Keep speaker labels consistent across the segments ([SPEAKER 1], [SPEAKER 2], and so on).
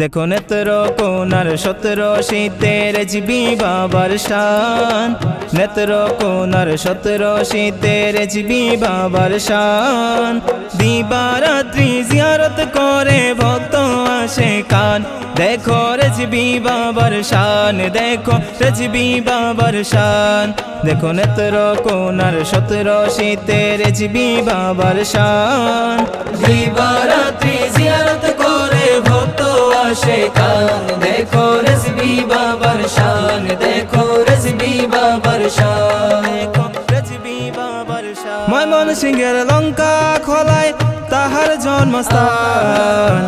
[SPEAKER 1] দেখো নেত্র কোনার সতেরো শীতের জিবি বাবার শান। নেত্র কোনার সতেরো শীতের জিবি বাবার শান। দিবারাত্রি জিয়ারত করে ভক্ত আসে কান। দেখো রেজবি বাবার শান, দেখো রেজবি বাবার শান। দেখো নেত্র কোনার সতেরো শীতের জিবি বাবার শান।
[SPEAKER 2] দিবারাত্রি জিয়ারত করে ভক্ত আসে কান দেখো।
[SPEAKER 1] সিংহের লঙ্কা খোলায় তাহার জন্মস্থান।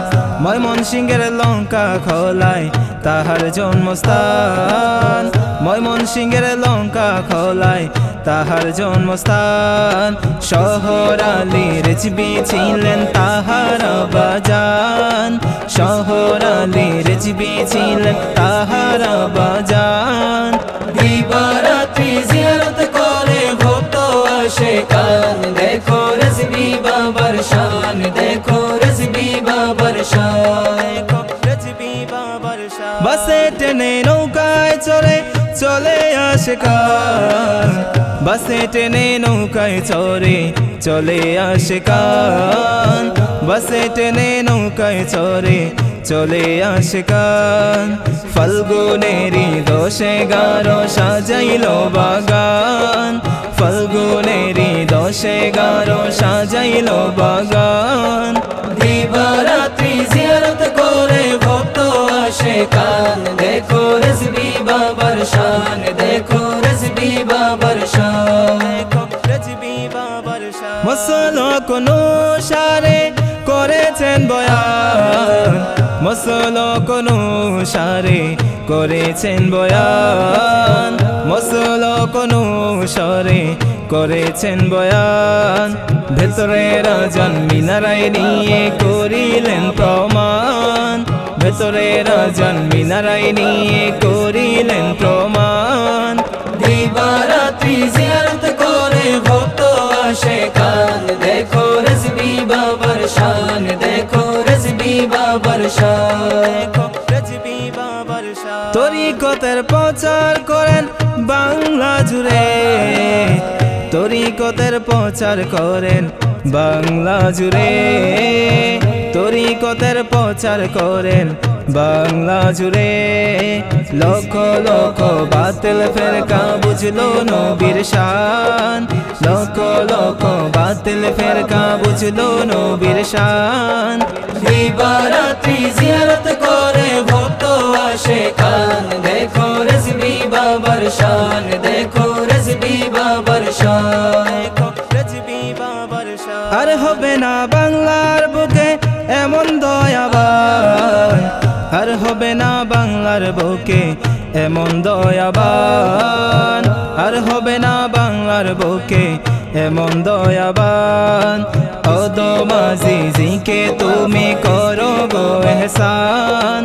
[SPEAKER 1] ময়মন সিংহের লঙ্কা খোলায় তাহার জন্মস্থান। ময়মন সিংহের লঙ্কা খোলায় তাহার জন্মস্থান। শহর আলী রেজবি ছিলেন তাহার বাজান। শহর আলী রেজবি ছিলেন তাহার বাজান।
[SPEAKER 2] দিবারাত্রি জিয়ারত করে ভক্ত আসে কান দেখো রেসবি বাবার শান দেখো রেসবি বাবার শান
[SPEAKER 1] বাসে টেনে নৌকায় চলে চলে আসে কান বাসে টেনে নৌকায় চড়ে চলে আসে কান বাসে টেনে নৌকায় চড়ে চলে আসে কান ফাল্গুনেরি দশে গারো সাজাইল বাগান ফাল্গুনেরি দশে গারো সাজাইল বাগান।
[SPEAKER 2] দিবারাত্রি জিয়ারত করে ভক্ত আসে কান। দেখো রেসবি বাবার শান, দেখো রেসবি বাবার শান।
[SPEAKER 1] মসল কোনো সারে করেছেন বয়ান। মসল কোনো সারে করেছেন বয়ান। মসল কোনো সরে করেছেন বয়ান। ভেতরে রাজন মিনারায় নিয়ে করিলেন প্রমাণ। ভেতরে রাজন মিনারায় নিয়ে করিলেন প্রমাণ।
[SPEAKER 2] বাবার
[SPEAKER 1] তরিকতের প্রচার করেন বাংলা জুড়ে। তরিকতের প্রচার করেন বাংলা জুড়ে। তরিকতের প্রচার করেন বাংলা জুড়ে। লক্ষ লক্ষ বাতিল ফেরকা বুঝলো নবীর শান। লক্ষ বাতিল ফেরকা, বুঝলো নবীর শান।
[SPEAKER 2] জিয়ারত করে, ভক্ত আসে কান। দেখো শান দেখো শান।
[SPEAKER 1] আর হবে না বাংলার বুকে এমন দয়াবান। আর হবে না বাংলার বুকে এমন দয়াবান। আর হবে না বাংলার বুকে এমন দয়াবান অদমাজি জিকে তুমি করো গো এহসান।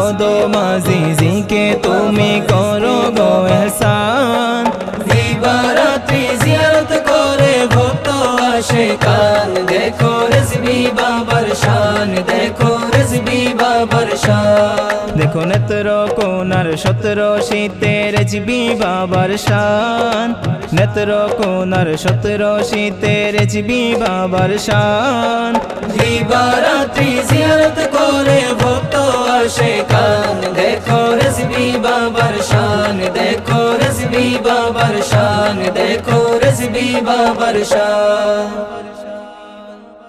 [SPEAKER 1] অদমাজি জিকে তুমি করো গো এহসান।
[SPEAKER 2] দিবারাত্রি জিয়ারত করে ভক্ত আসে কান। দেখো রেসবি বাবার শান, দেখো রেসবি বাবার শান।
[SPEAKER 1] দেখো নেত্র কোনার সতেরো শীতের জিবি বাবার শান। নেত্র কোনার সতেরো শীতের জিবি বাবার শান।
[SPEAKER 2] দিবারাত্রি জিয়ারত করে ভক্ত আসে কান। দেখো রেসবি বাবার শান, দেখো রেসবি বাবার শান, দেখো রেসবি বাবার শান।